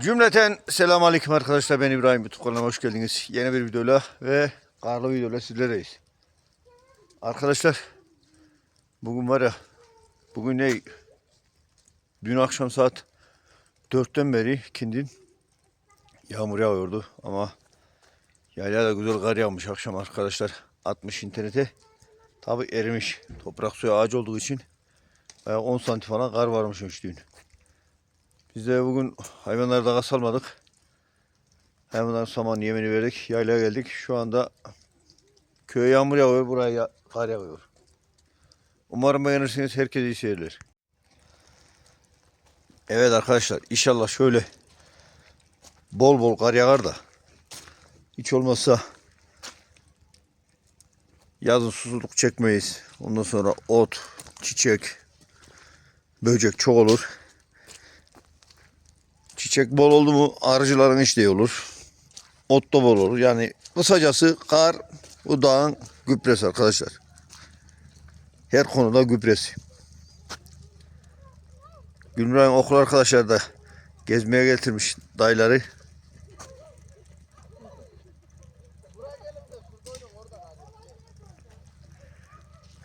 Cümleten selam aleyküm arkadaşlar ben İbrahim YouTube kanalıma hoş geldiniz. Yeni bir videoyla ve karlı videoyla sizlerleyiz. Arkadaşlar bugün var ya bugün ne dün akşam saat 4'ten beri kindin yağmur yağıyordu ama yaylada da güzel kar yağmış akşam arkadaşlar 60 internete tabi erimiş toprak suyu ağacı olduğu için bayağı 10 santim falan kar varmış dün. Biz de bugün hayvanları dağa salmadık. Hayvanların saman yemini verdik. Yaylaya geldik. Şu anda köye yağmur yağıyor. Buraya ya- kar yağıyor. Umarım beğenirsiniz. Herkese iyi seyirler. Evet arkadaşlar inşallah şöyle bol bol kar yağar da hiç olmazsa yazın susuzluk çekmeyiz. Ondan sonra ot, çiçek, böcek çok olur. Çiçek bol oldu mu arıcıların işleği olur. Ot da bol olur. Yani kısacası kar bu dağın gübresi arkadaşlar. Her konuda gübresi. Gülmüray'ın okul arkadaşlar da gezmeye getirmiş dayıları.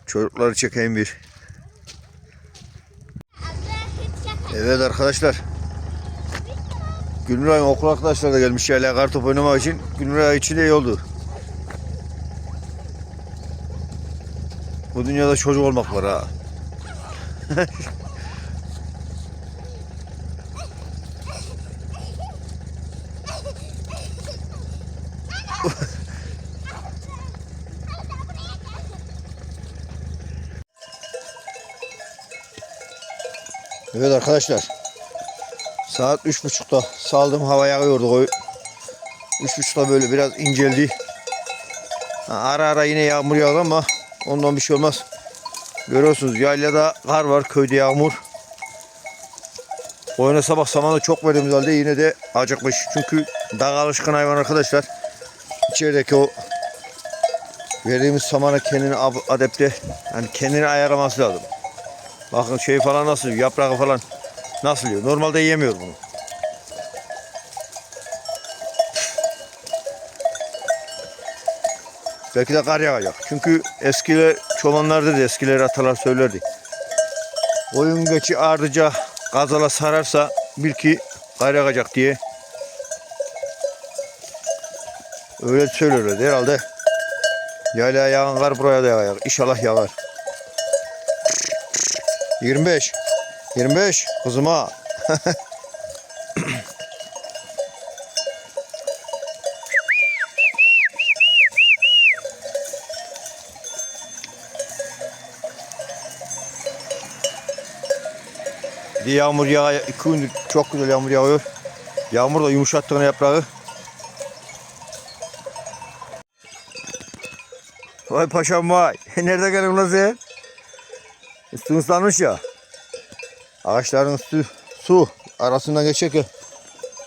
Çocukları çekeyim bir. Evet arkadaşlar. Gülnuray'ın okul arkadaşları da gelmiş yerler kartop oynamak için. Gülnuray için de iyi oldu. Bu dünyada çocuk olmak var ha. Evet arkadaşlar. Saat üç buçukta saldım hava yağıyordu. Üç buçukta böyle biraz inceldi. Ara ara yine yağmur yağdı ama ondan bir şey olmaz. Görüyorsunuz yaylada kar var köyde yağmur. Oyuna sabah samanı çok verdiğimiz halde yine de acıkmış. Çünkü dağ alışkın hayvan arkadaşlar. İçerideki o verdiğimiz samana kendini adapte yani kendini ayarlaması lazım. Bakın şey falan nasıl yaprağı falan Nasıl yiyor? Normalde yemiyor bunu. Belki de kar yağacak. Çünkü eskiler çobanlar dedi, eskiler atalar söylerdi. Oyun geçi ardıca gazala sararsa bil ki kar yağacak diye. Öyle söylüyorlar herhalde. Yaylaya yağan kar buraya da yağacak. İnşallah yağar. 25. 25 kızıma. Bir yağmur yağıyor. iki gündür çok güzel yağmur yağıyor. Yağmur da yumuşattığına yaprağı. Vay paşam vay. Nerede geldin lan sen? Üstün ıslanmış ya. Ağaçların üstü su arasından geçerken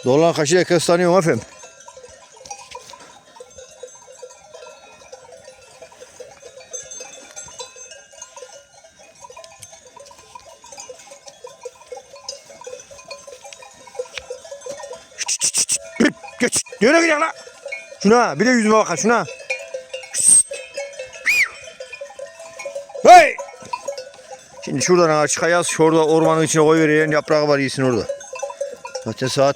dolan kaçırırken ıslanıyorum efendim. Geç. Nereye gidiyorsun lan? Şuna bir de yüzüme bakın şuna. Şimdi şuradan ağaç kayaz, şurada ormanın içine koy vereyim, yaprağı var iyisin orada. Zaten saat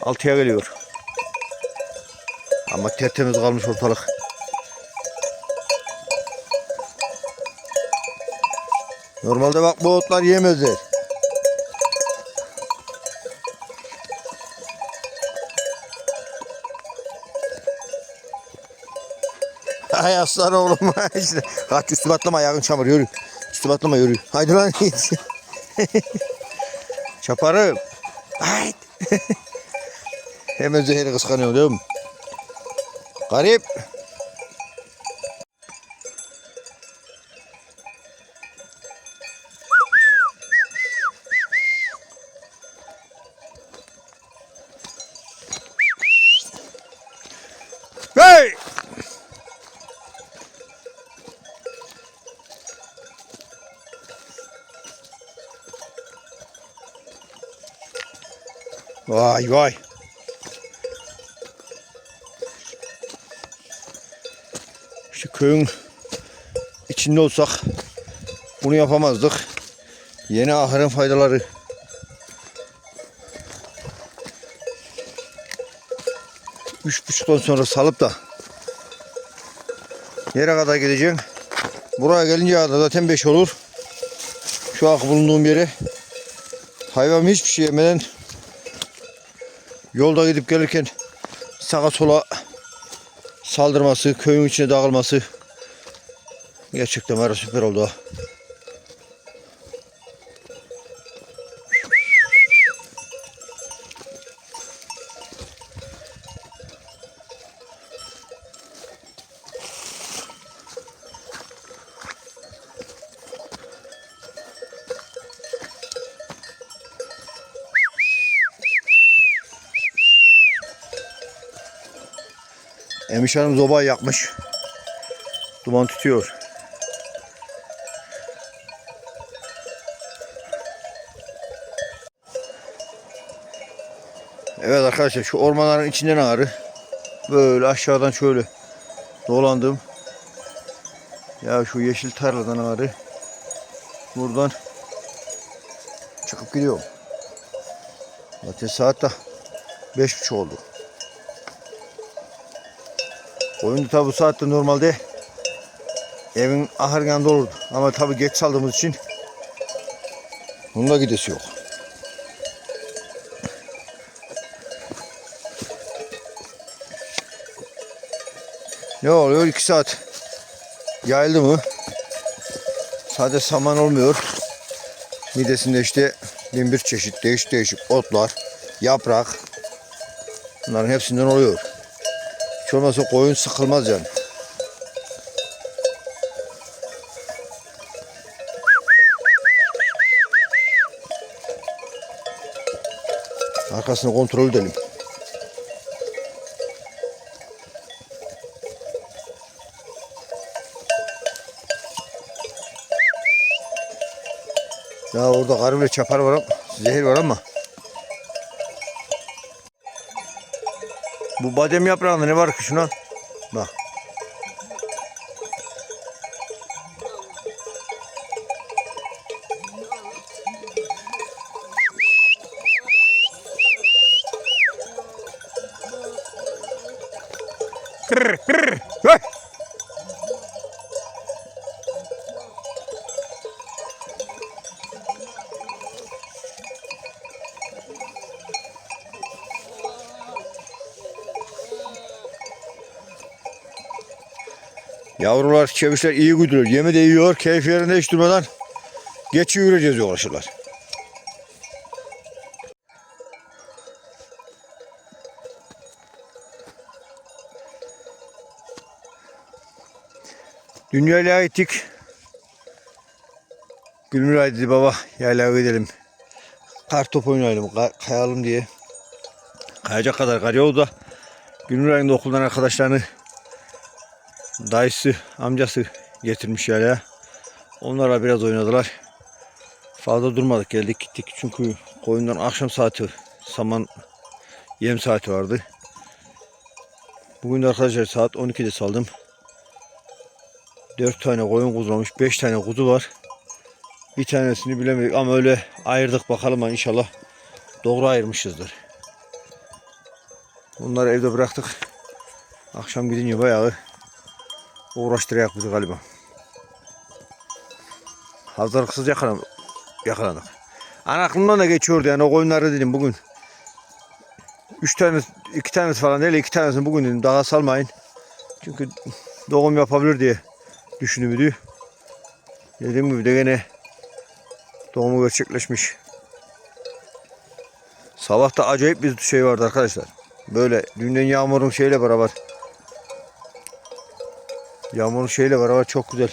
6'ya geliyor. Ama tertemiz kalmış ortalık. Normalde bak bu otlar yemezler. Hay aslan oğlum. işte. Kaç üstü batlama ayağın çamur yürü. Üstü batlama yürü. Haydi lan git. Çaparım. Haydi. Hemen zehri kıskanıyor değil mi? Garip. Vay vay. Şu köyün içinde olsak bunu yapamazdık. Yeni ahırın faydaları. Üç buçuktan sonra salıp da yere kadar gideceksin. Buraya gelince da zaten beş olur. Şu an bulunduğum yere hayvan hiçbir şey yemeden yolda gidip gelirken sağa sola saldırması, köyün içine dağılması gerçekten var süper oldu. Emiş Hanım zobayı yakmış. Duman tutuyor. Evet arkadaşlar şu ormanların içinden ağrı. Böyle aşağıdan şöyle dolandım. Ya şu yeşil tarladan ağrı. Buradan çıkıp gidiyorum. Zaten saat de beş buçuk oldu. Oyun tabi bu saatte normalde evin ahır yanında olurdu. Ama tabi geç saldığımız için bununla gidesi yok. Ne oluyor? 2 saat yayıldı mı? Sade saman olmuyor. Midesinde işte bin bir çeşit değişik değişik otlar, yaprak. Bunların hepsinden oluyor. Hiç olmazsa koyun sıkılmaz yani. Arkasını kontrol edelim. Ya orada karı çapar var ama zehir var ama. Bu badem yaprağında ne var ki şuna? Bak. Kırr, Yavrular, çevişler iyi güdülür. Yemi de yiyor, keyif yerinde hiç durmadan geçiyor yürüyeceğiz uğraşırlar. Dünyayla gittik. Gülmüray dedi baba yaylaya gidelim. Kar top oynayalım, ka- kayalım diye. Kayacak kadar kar yolda. da Gülmüray'ın da okuldan arkadaşlarını dayısı, amcası getirmiş yaylaya. Onlarla biraz oynadılar. Fazla durmadık geldik gittik çünkü koyundan akşam saati saman yem saati vardı. Bugün de arkadaşlar saat 12'de saldım. 4 tane koyun kuzulamış, 5 tane kuzu var. Bir tanesini bilemedik ama öyle ayırdık bakalım inşallah doğru ayırmışızdır. Bunları evde bıraktık. Akşam gidince bayağı uğraştırarak bizi galiba. Hazırlıksız yakalandık. yakalandık. Ana aklımdan da geçiyordu yani o koyunları dedim bugün. Üç tane, iki tanesi falan değil iki tanesini bugün dedim daha salmayın. Çünkü doğum yapabilir diye düşündüğümdü. Dediğim gibi de gene doğumu gerçekleşmiş. Sabah da acayip bir şey vardı arkadaşlar. Böyle dünden yağmurun şeyle beraber. Yağmurun şeyle beraber çok güzel.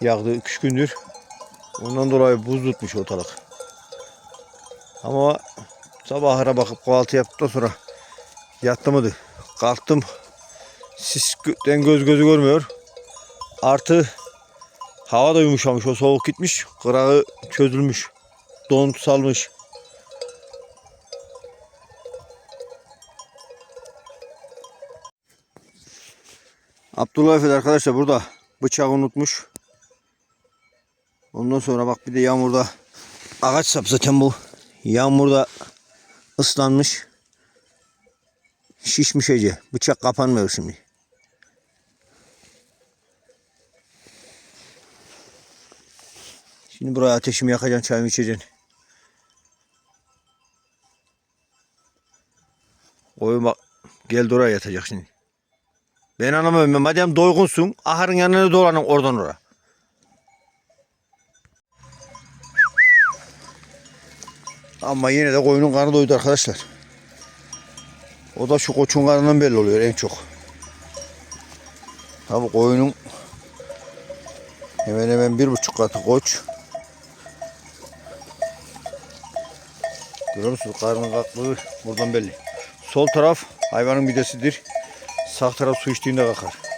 Yağdı 2 gündür. Ondan dolayı buz tutmuş ortalık. Ama sabahlara bakıp kahvaltı yaptıktan sonra yattımdı. Kalktım. Sisten göz gözü görmüyor. Artı hava da yumuşamış. O soğuk gitmiş. Kırağı çözülmüş. Don salmış. Abdullah Efe arkadaşlar burada bıçağı unutmuş. Ondan sonra bak bir de yağmurda ağaç sap zaten bu. Yağmurda ıslanmış. Şişmiş iyice. Bıçak kapanmıyor şimdi. Şimdi buraya ateşimi yakacaksın, çayımı içeceksin. Oyun bak geldi oraya yatacak şimdi. Ben anlamıyorum. Madem doygunsun, ahırın yanına dolanın oradan oraya. Ama yine de koyunun karnı doydu arkadaşlar. O da şu koçun karnından belli oluyor en çok. Tabi koyunun hemen hemen bir buçuk katı koç. Görüyor musunuz? Karnın kalktığı buradan belli. Sol taraf hayvanın midesidir. Sağ taraf su içtiğinde kalkar.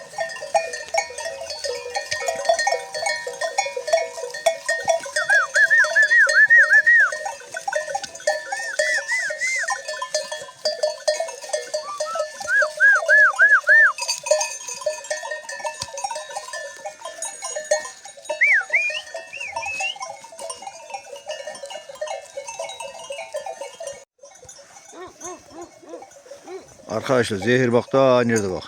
Arkadaşlar zehir bak da nerede bak.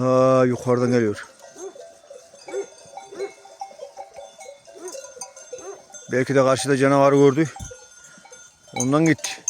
Aa, yukarıdan geliyor. Belki de karşıda canavarı gördü. Ondan gitti.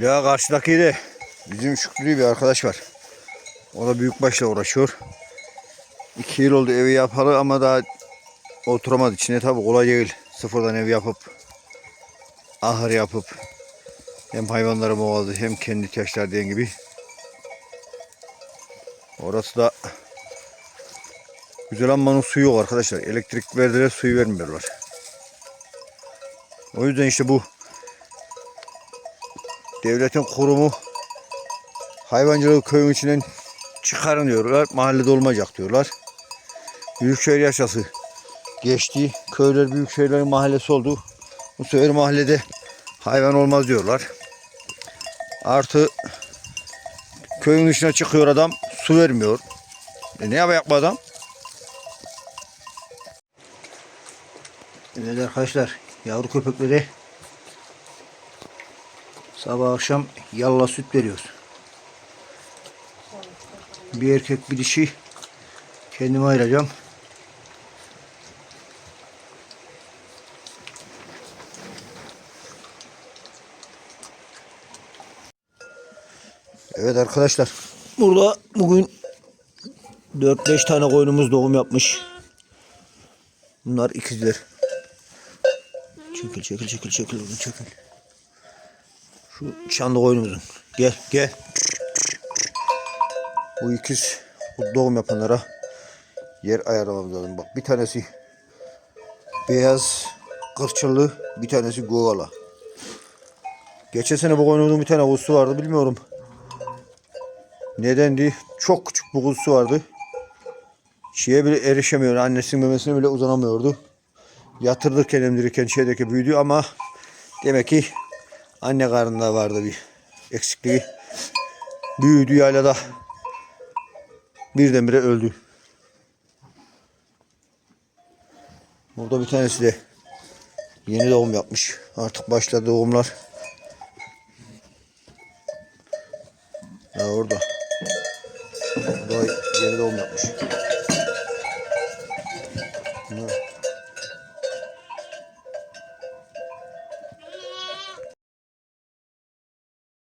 Ya karşıdaki de bizim Şükrü bir arkadaş var. O da büyükbaşla uğraşıyor. İki yıl oldu evi yapalı ama daha oturamadı. İçine tabi kolay değil. Sıfırdan ev yapıp ahır yapıp hem hayvanları boğazı hem kendi ihtiyaçlar dediğin gibi. Orası da güzel ammanın suyu yok arkadaşlar. Elektrik verdiler suyu vermiyorlar. O yüzden işte bu devletin kurumu hayvancılığı köyün içinden çıkarın diyorlar. Mahallede olmayacak diyorlar. Büyükşehir yaşası geçti. Köyler büyükşehirlerin mahallesi oldu. Bu sefer mahallede hayvan olmaz diyorlar. Artı köyün dışına çıkıyor adam su vermiyor. E ne yapacak bu adam? Evet arkadaşlar yavru köpekleri Sabah akşam yalla süt veriyoruz. Bir erkek bir dişi kendime ayıracağım. Evet arkadaşlar. Burada bugün 4-5 tane koyunumuz doğum yapmış. Bunlar ikizler. Çekil çekil çekil çekil çekil. Şu çanlı koyunumuzun. Gel gel. Bu ikiz bu doğum yapanlara yer ayarlamamız lazım. Bak bir tanesi beyaz kırçıllı bir tanesi govala. Geçen sene bu koyunumuzun bir tane kuzusu vardı bilmiyorum. Nedendi? Çok küçük bir kuzusu vardı. Şeye bile erişemiyor. Annesinin memesine bile uzanamıyordu. Yatırırken emdirirken şeydeki büyüdü ama demek ki Anne karnında vardı bir eksikliği. Büyüdü yaylada. Birdenbire öldü. Burada bir tanesi de yeni doğum yapmış. Artık başladı doğumlar.